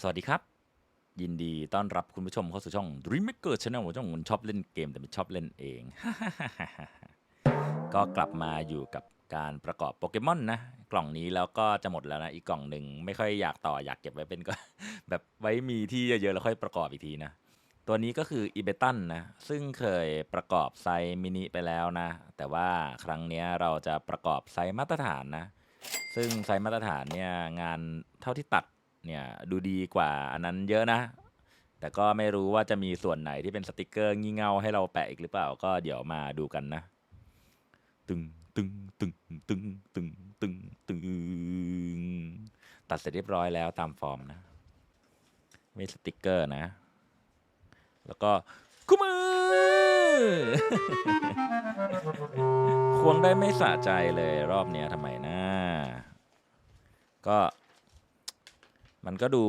สวัสดีครับ ยินดีต้อนรับคุณผู้ชมเข้าสู่ช่อง Dreammaker Channel ช่องคนชอบเล่นเกมแต่ไม่ชอบเล่นเอง ก็กลับมาอยู่กับการประกอบโปเกมอนนะ กล่องนี้แล้วก็จะหมดแล้วนะ อีกกล่องหนึ่งไม่ค่อยอยากต่ออยากเก็บไว้เป็นก็ แบบไว้มีที่เยอะๆแล้วค่อยประกอบอีกทีนะ ตัวนี้ก็คืออีเบตันนะ ซึ่งเคยประกอบไซส์มินิไปแล้วนะ แต่ว่าครั้งเนี้ยเราจะประกอบไซส์มาตรฐานนะ ซึ่งไซส์มาตรฐานเนี่ยงานเท่าที่ตัด เนี่ยดูดีกว่าอันนั้นเยอะนะ แต่ก็ไม่รู้ว่าจะมีส่วนไหนที่เป็นสติกเกอร์งี่เง่าให้เราแปะอีกหรือเปล่า ก็เดี๋ยวมาดูกันนะ ตึงตึงตึงตึงตึงตึงตึงตัดเสร็จเรียบร้อยแล้วตามฟอร์มนะไม่สติกเกอร์นะ แล้วก็คู่มือ ควงได้ไม่สะใจเลยรอบเนี้ยทำไมนะ ก็ มันก็ดู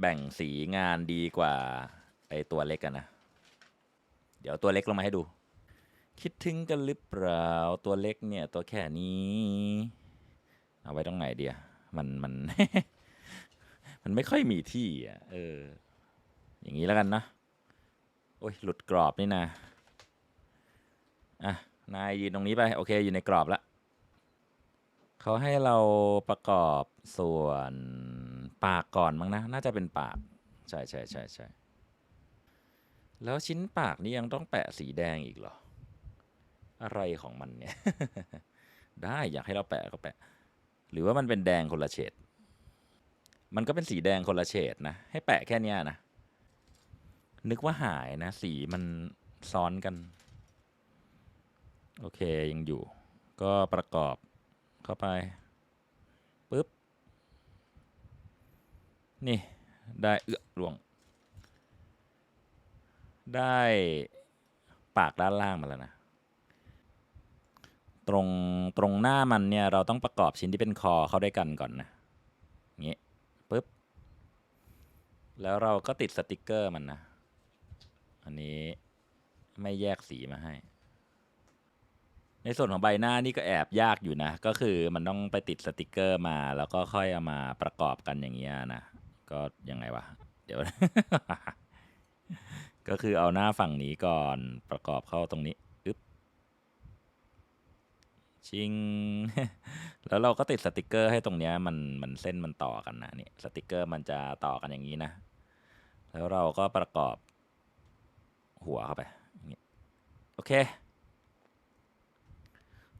แบ่งสีงานดีกว่าไอตัวเล็กกันนะ เดี๋ยวตัวเล็กลงมาให้ดู คิดถึงกันหรือเปล่าตัวเล็กเนี่ยตัวแค่นี้ เอาไว้ตรงไหนเดียมันมัน มันไม่ค่อยมีที่อะเออ อย่างนี้แล้วกันนะโอ้ยหลุดกรอบนี่นะอะนายยืนตรงนี้ไปโอเคอยู่ในกรอบละเขาให้เราประกอบส่วน ปากก่อนมั้งนะ น่าจะเป็นปาก ใช่ใช่ใช่ใช่แล้วชิ้นปากนี่ยังต้องแปะสีแดงอีกเหรอ อะไรของมันเนี่ย ได้อยากให้เราแปะก็แปะ หรือว่ามันเป็นแดงคนละเฉด มันก็เป็นสีแดงคนละเฉดนะ ให้แปะแค่นี้นะ นึกว่าหายนะ สีมันซ้อนกัน โอเคยังอยู่ ก็ประกอบเข้าไปปุ๊บ นี่ ได้เอื้อหลวง ได้ปากด้านล่างมาแล้วนะ ตรงตรงหน้ามันเนี่ยเราต้องประกอบชิ้นที่เป็นคอเข้าด้วยกันก่อนนะงี้ปุ๊บ แล้วเราก็ติดสติกเกอร์มันนะ อันนี้ไม่แยกสีมาให้ ในส่วนของใบหน้านี่ก็แอบยากอยู่นะ ก็คือมันต้องไปติดสติกเกอร์มา แล้วก็ค่อยเอามาประกอบกันอย่างเงี้ยนะ ก็ยังไงวะ เดี๋ยว ก็คือเอาหน้าฝั่งนี้ก่อนประกอบเข้าตรงนี้อึ๊บชิง แล้วเราก็ติดสติกเกอร์ให้ตรงเนี้ยมันมันเส้นมันต่อกันนะนี่สติกเกอร์มันจะต่อกันอย่างนี้นะ แล้วเราก็ประกอบหัวเข้าไปโอเค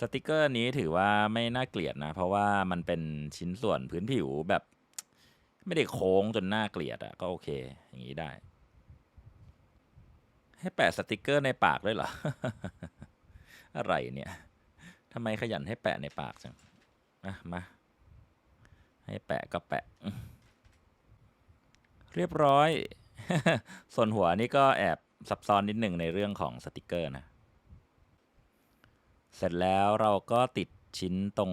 สติกเกอร์นี้ถือว่าไม่น่าเกลียดนะ เพราะว่ามันเป็นชิ้นส่วนพื้นผิวแบบ ไม่ได้โค้งจนหน่าเกลียดอะก็โอเค อย่างนี้ได้ ให้แปะสติกเกอร์ในปากด้วยเหรอ อะไรเนี่ยทำไมขยันให้แปะในปากจังอะมา ให้แปะก็แปะ เรียบร้อย ส่วนหัวนี่ก็แอบซับซ้อนนิดหนึ่งในเรื่องของสติกเกอร์นะ เสร็จแล้วเราก็ติดชิ้นตรง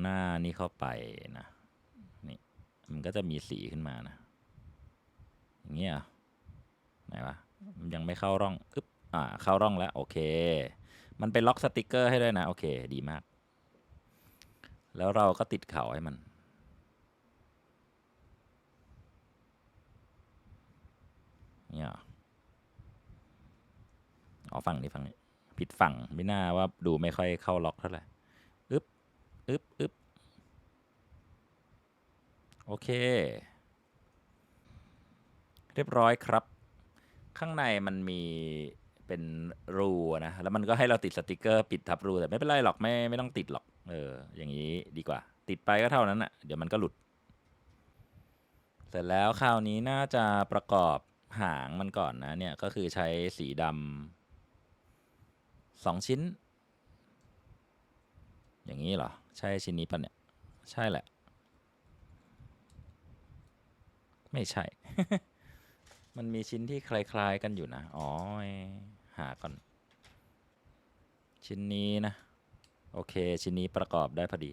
หน้านี่เข้าไปนะ มันก็จะมีสีขึ้นมานะ อย่างเงี้ยไหนวะมันยังไม่เข้าร่องอึ๊บอ่า เข้าร่องแล้ว โอเค มันไปล็อกสติกเกอร์ให้ด้วยนะ โอเค ดีมาก แล้วเราก็ติดเข่าให้มัน เนี่ยเหรออ๋อฝั่งนี้ฝั่งนี้ผิดฝั่งไม่น่าว่าดูไม่ค่อยเข้าล็อกเท่าไหร่อึ๊บอึ๊บอึ๊บ โอเค เรียบร้อยครับ ข้างในมันมีเป็นรูนะ แล้วมันก็ให้เราติดสติกเกอร์ปิดทับรูแต่ไม่เป็นไรหรอกไม่ไม่ต้องติดหรอก เออ อย่างนี้ดีกว่า ติดไปก็เท่านั้นอะ เดี๋ยวมันก็หลุด เสร็จแล้วคราวนี้น่าจะประกอบหางมันก่อนนะเนี่ยก็คือใช้สีดำสองชิ้น อย่างนี้เหรอ ใช่ชิ้นนี้ปะเนี่ย ใช่แหละ ไม่ใช่ มันมีชิ้นที่คล้ายๆกันอยู่นะ อ๋อ หาก่อน ชิ้นนี้นะ โอเค ชิ้นนี้ประกอบได้พอดี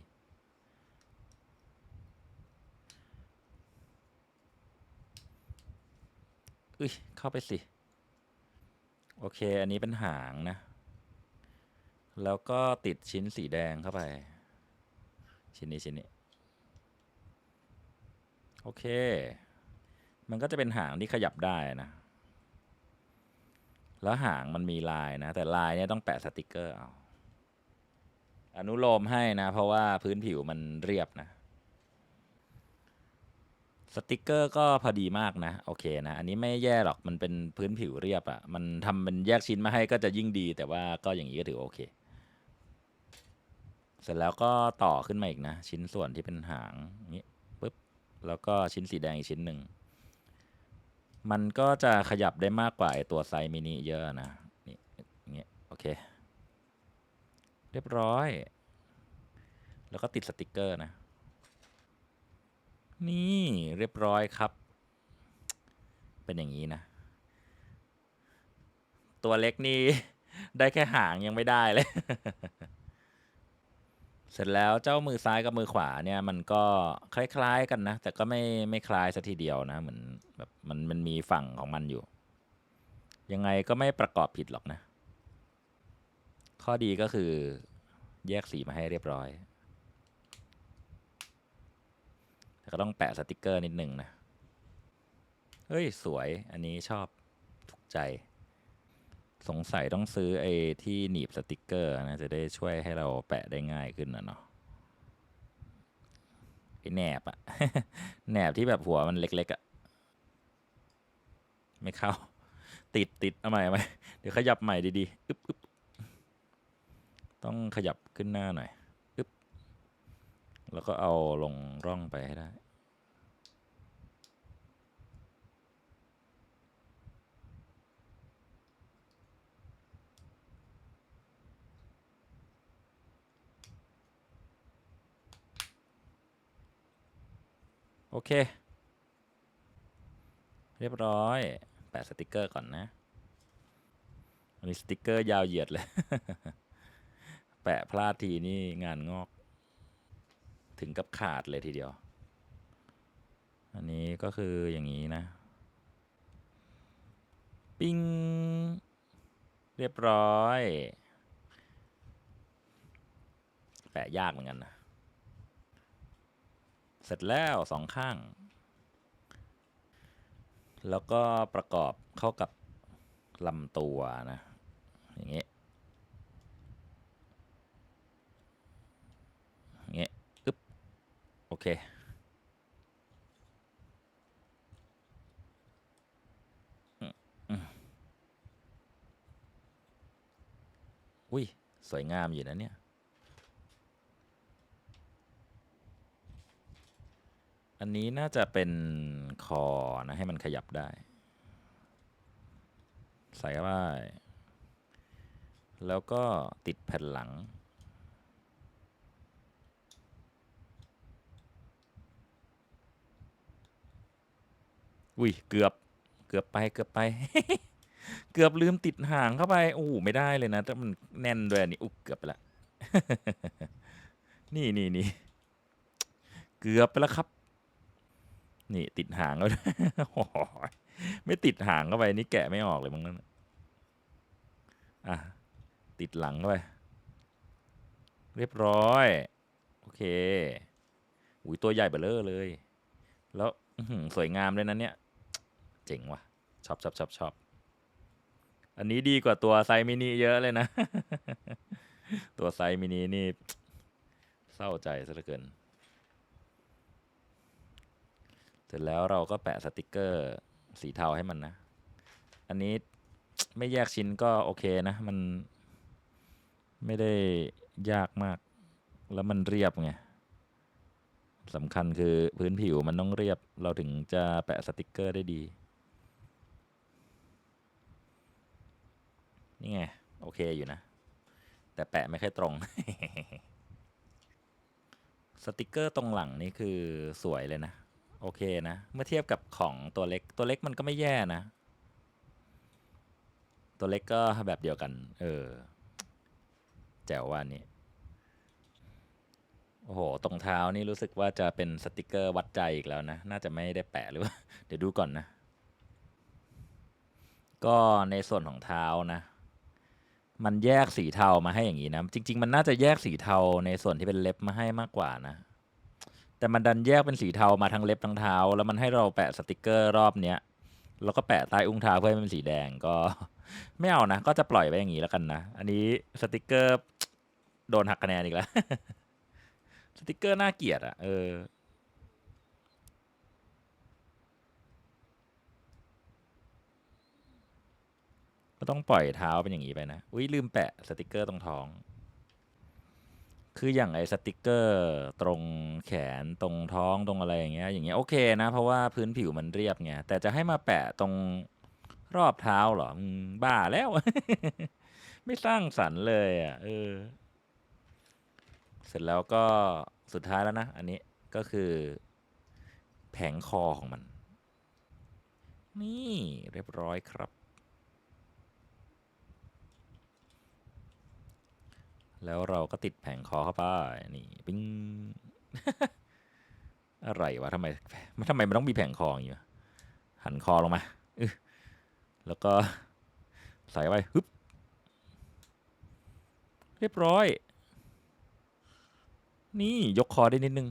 อุ้ย เข้าไปสิ โอเค อันนี้เป็นหางนะ แล้วก็ติดชิ้นสีแดงเข้าไป ชิ้นนี้ ชิ้นนี้ โอเค มันก็จะเป็นหางที่ขยับได้นะ แล้วหางมันมีลายนะ แต่ลายเนี่ยต้องแปะสติกเกอร์เอาอนุโลมให้นะ เพราะว่าพื้นผิวมันเรียบนะ สติกเกอร์ก็พอดีมากนะ โอเคนะ อันนี้ไม่แย่หรอกมันเป็นพื้นผิวเรียบอะ่ะ มันทำเป็นแยกชิ้นมาให้ก็จะยิ่งดี แต่ว่าก็อย่างนี้ก็ถือโอเค เสร็จแล้วก็ต่อขึ้นมาอีกนะ ชิ้นส่วนที่เป็นหางนี้ปุ๊บแล้วก็ชิ้นสีแดงอีกชิ้นหนึ่ง มันก็จะขยับได้มากกว่าไอตัวไซส์มินิเยอะนะ นี่อย่างเงี้ยโอเค เรียบร้อย แล้วก็ติดสติกเกอร์นะ นี่เรียบร้อยครับ เป็นอย่างนี้นะ ตัวเล็กนี่ ได้แค่หางยังไม่ได้เลย เสร็จแล้วเจ้ามือซ้ายกับมือขวาเนี่ยมันก็คล้ายๆกันนะ แต่ก็ไม่ไม่คล้ายสัทีเดียวนะเหมือนแบบมันมันมีฝั่งของมันอยู่ ยังไงก็ไม่ประกอบผิดหรอกนะ ข้อดีก็คือแยกสีมาให้เรียบร้อยแต่ก็ต้องแปะสติกเกอร์นิดหนึ่งนะ เฮ้ย สวยอันนี้ชอบถูกใจ สงสัยต้องซื้อไอ้ที่หนีบสติกเกอร์นะจะได้ช่วยให้เราแปะได้ง่ายขึ้นนะเนาะไอ้แหนบอะ แหนบที่แบบหัวมันเล็กๆอะไม่เข้า ติดติดเอาใหม่เอาใหม่เดี๋ยวขยับใหม่ดีๆอึ๊บอึ๊บต้องขยับขึ้นหน้าหน่อยอึ๊บแล้วก็เอาลงร่องไปให้ได้ อเค เรียบร้อย แปะสติกเกอร์ก่อนนะอันนี้สติกเกอร์ยาวเหยียดเลย แปะพลาดทีนี่งานงอก ถึงกับขาดเลยทีเดียว อันนี้ก็คืออย่างนี้นะ ปิ้ง เรียบร้อย แปะยากเหมือนกันนะ เสร็จแล้วสองข้าง แล้วก็ประกอบเข้ากับลำตัวนะ อย่างเงี้ยอย่างเงี้ยอึ๊บ โอเคอืมอืมอุ้ย สวยงามอยู่นะเนี่ย อันนี้น่าจะเป็นคอนะ ให้มันขยับได้ ใส่เข้าไปแล้วก็ติดแผ่นหลัง อุ้ย เกือบ เกือบไปเกือบไป เกือบลืมติดห่างเข้าไป โอ้โหไม่ได้เลยนะ แต่มันแน่นด้วยนนี่อุ๊บเกือบไปละ นี่นี่นี่ เกือบไปแล้วครับ นี่ติดหางแล้วไม่ติดหางเข้าไปนี่แกะไม่ออกเลยมั้งนั่นน่ะอะติดหลังเข้าไปเรียบร้อย โอเคอุ้ยตัวใหญ่เบ้อเร่เลย แล้วสวยงามเลยนะเนี่ย เจ๋งว่ะชอบชอบชอบชอบอันนี้ดีกว่าตัวไซมินิเยอะเลยนะ ตัวไซมินินี่ เศร้าใจซะเหลือเกิน เสร็จแล้วเราก็แปะสติกเกอร์สีเทาให้มันนะ อันนี้ไม่แยกชิ้นก็โอเคนะ มันไม่ได้ยากมาก แล้วมันเรียบไงสำคัญคือพื้นผิวมันต้องเรียบ เราถึงจะแปะสติกเกอร์ได้ดี นี่ไง โอเคอยู่นะ แต่แปะไม่ค่อยตรง สติกเกอร์ตรงหลังนี่คือสวยเลยนะ โอเคนะ เมื่อเทียบกับของตัวเล็กตัวเล็กมันก็ไม่แย่นะ ตัวเล็กก็แบบเดียวกัน เออ แจ๋วว่านี่โอ้โห ตรงเท้านี่รู้สึกว่าจะเป็นสติกเกอร์วัดใจอีกแล้วนะ น่าจะไม่ได้แปะหรือว่า เดี๋ยวดูก่อนนะ ก็ในส่วนของเท้านะ มันแยกสีเทามาให้อย่างนี้นะ จริง ๆ มันน่าจะแยกสีเทาในส่วนที่เป็นเล็บมาให้มากกว่านะ แต่มันดันแยกเป็นสีเทามาทั้งเล็บทั้งเท้า แล้วมันให้เราแปะสติกเกอร์รอบเนี้ยแล้วก็แปะใต้อุ้งเท้าเพื่อให้มันสีแดงก็ ไม่เอานะ ก็จะปล่อยไปอย่างนี้แล้วกันนะ อันนี้สติกเกอร์โดนหักคะแนนอีกแล้ว สติกเกอร์น่าเกลียดอะ เออ ก็ต้องปล่อยเท้าเป็นอย่างนี้ไปนะ อุ้ยลืมแปะสติกเกอร์ตรงท้อง คืออย่างไอ้สติกเกอร์ ตรงแขนตรงท้องตรงอะไรอย่างเงี้ยอย่างเงี้ยโอเคนะ เพราะว่าพื้นผิวมันเรียบไงแต่จะให้มาแปะตรงรอบเท้าเหรออืมบ้าแล้ว ไม่สร้างสรรค์เลยอะเออ เสร็จแล้วก็สุดท้ายแล้วนะ อันนี้ก็คือแผงคอของมัน นี่เรียบร้อยครับ แล้วเราก็ติดแผงคอเข้าไป นี่ปิ้ง อะไรวะทำไมทำไมมันต้องมีแผงคออย่างงี้วะหันคอลงมาแล้วก็ใส่ไว้ฮึบเรียบร้อย นี่ยกคอได้นิดนึง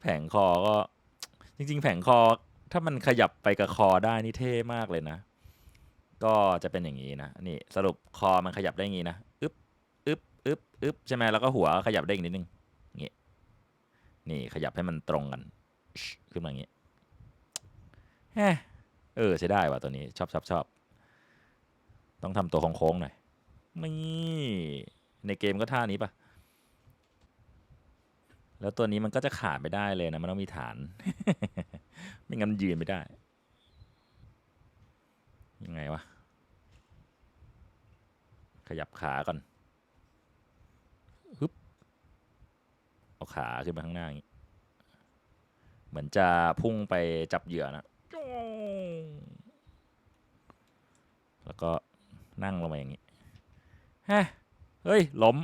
แผงคอก็ จริง ๆ แผงคอถ้ามันขยับไปกับคอได้นี่เท่มากเลยนะ ก็จะเป็นอย่างนี้นะนี่สรุปคอมันขยับได้อย่างนี้นะอึ๊บอึ๊บอึ๊บอึ๊บใช่ไหมแล้วก็หัวขยับได้อีกนิดนึงอย่างงี้นี่ขยับให้มันตรงกันขึ้นมาอย่างนี้แฮเออใช้ได้ว่ะตัวนี้ชอบชอบชอบต้องทำตัวโค้งๆหน่อยนี่ในเกมก็ท่านี้ปะแล้วตัวนี้มันก็จะขาดไม่ได้เลยนะมันต้องมีฐาน ไม่งั้นมันยืนไม่ได้ ยังไงวะ ขยับขาก่อนฮึบเอาขาขึ้นมาข้างหน้าอย่างนี้ เหมือนจะพุ่งไปจับเหยื่อนะ แล้วก็นั่งลงมาอย่างนี้ฮะเฮ้ย ล้ม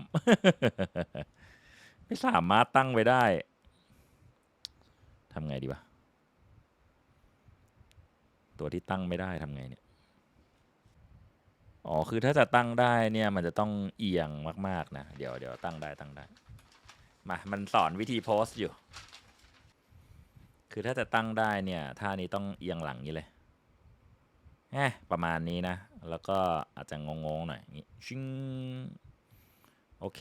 ไม่สามารถตั้งไว้ได้ทำไงดีวะ ตัวที่ตั้งไม่ได้ทำไงเนี่ย อ๋อ คือถ้าจะตั้งได้เนี่ยมันจะต้องเอียงมากๆนะ เดี๋ยวเดี๋ยวตั้งได้ตั้งได้ มา มันสอนวิธีโพสต์อยู่ คือถ้าจะตั้งได้เนี่ยท่านี้ต้องเอียงหลังนี้เลยแฮะประมาณนี้นะ แล้วก็อาจจะงงๆหน่อยอย่างงี้ชิงโอเค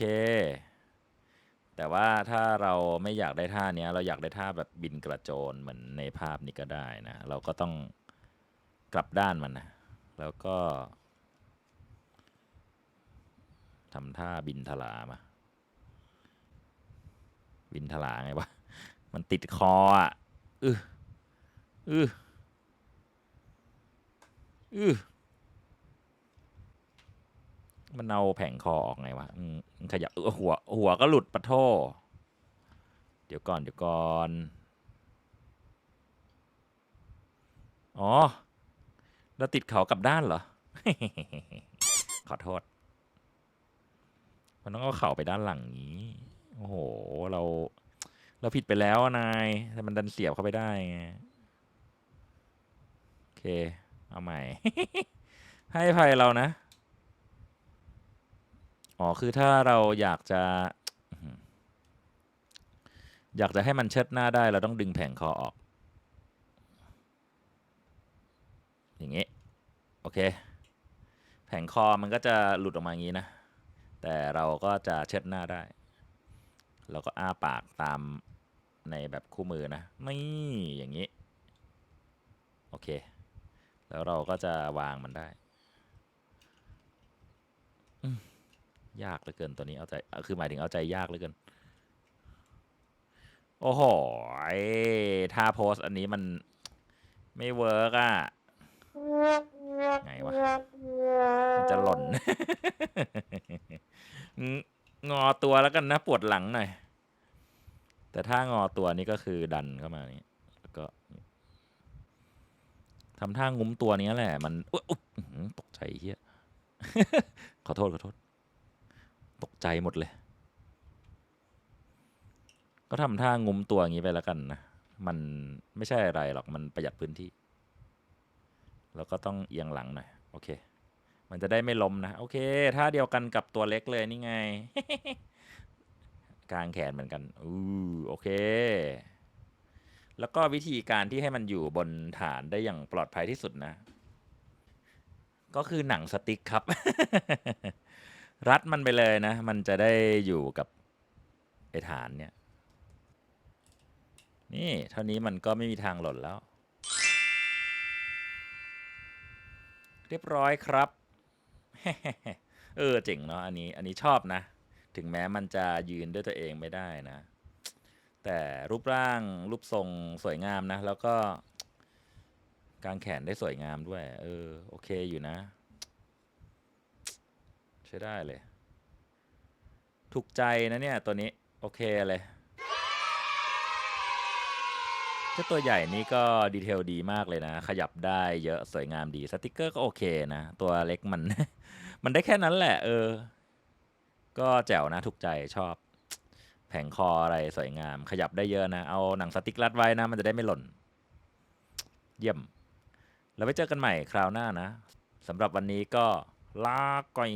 แต่ว่าถ้าเราไม่อยากได้ท่านี้เราอยากได้ท่าแบบบินกระโจนเหมือนในภาพนี้ก็ได้นะ เราก็ต้องกลับด้านมันนะ แล้วก็ ทำท่าบินทลามา บินทลาไงวะ มันติดคออะอืออืออือมันเอาแผงคอออกไงวะขยับหัว หัวก็หลุดปะโทเดี๋ยวก่อน เดี๋ยวก่อน อ๋อ เราติดเขากับด้านเหรอ ขอโทษ มันต้องเอาเข่าไปด้านหลังนี้ โอ้โห เรา เราผิดไปแล้วนาย แต่มันดันเสียบเข้าไปได้ไง โอเค เอาใหม่ ให้ภัยเรานะ อ๋อ คือถ้าเราอยากจะ อยากจะให้มันเชิดหน้าได้ เราต้องดึงแผงคอออก อย่างงี้ โอเค แผงคอมันก็จะหลุดออกมาอย่างนี้นะ แต่เราก็จะเชิดหน้าได้ แล้วก็อ้าปากตามในแบบคู่มือนะนี่อย่างนี้ โอเค แล้วเราก็จะวางมันได้ ยากเหลือเกินตัวนี้เอาใจ คือหมายถึงเอาใจยากเหลือเกิน โอ้โหยท่าโพสอันนี้มันไม่เวิร์กอะไงวะมันจะหล่น งอตัวแล้วกันนะปวดหลังหน่อย แต่ถ้างอตัวนี้ก็คือดันเข้ามานี้แล้วก็ทำท่างุ้มตัวนี้แหละ มันอุ๊ยตกใจเฮียขอโทษขอโทษ ตกใจหมดเลย ก็ทำท่างุ้มตัวอย่างนี้ไปแล้วกันนะ มันไม่ใช่อะไรหรอก มันประหยัดพื้นที่ แล้วก็ต้องเอียงหลังหน่อย โอเค มันจะได้ไม่ล้มนะ โอเค ถ้าเดียวกันกับตัวเล็กเลยนี่ไง กลางแขนเหมือนกันอู้โอเค แล้วก็วิธีการที่ให้มันอยู่บนฐานได้อย่างปลอดภัยที่สุดนะ ก็คือหนังสติ๊กครับ รัดมันไปเลยนะ มันจะได้อยู่กับไอ้ฐานเนี่ย นี่เท่านี้มันก็ไม่มีทางหล่นแล้ว เรียบร้อยครับ เออเจ๋งเนาะอันนี้อันนี้ชอบนะ ถึงแม้มันจะยืนด้วยตัวเองไม่ได้นะ แต่รูปร่างรูปทรงสวยงามนะ แล้วก็กางแขนได้สวยงามด้วย เออ โอเคอยู่นะ ใช้ได้เลย ถูกใจนะเนี่ย ตัวนี้ โอเคเลย เจ้าตัวใหญ่นี่ก็ดีเทลดีมากเลยนะ ขยับได้เยอะสวยงามดีสติกเกอร์ก็โอเคนะ ตัวเล็กมัน มันได้แค่นั้นแหละ เออ ก็แจ๋วนะถูกใจชอบ แผงคออะไรสวยงาม ขยับได้เยอะนะ เอาหนังสติกรัดไว้นะ มันจะได้ไม่หล่น เยี่ยม แล้วไว้เจอกันใหม่คราวหน้านะสำหรับวันนี้ก็ลาก่อย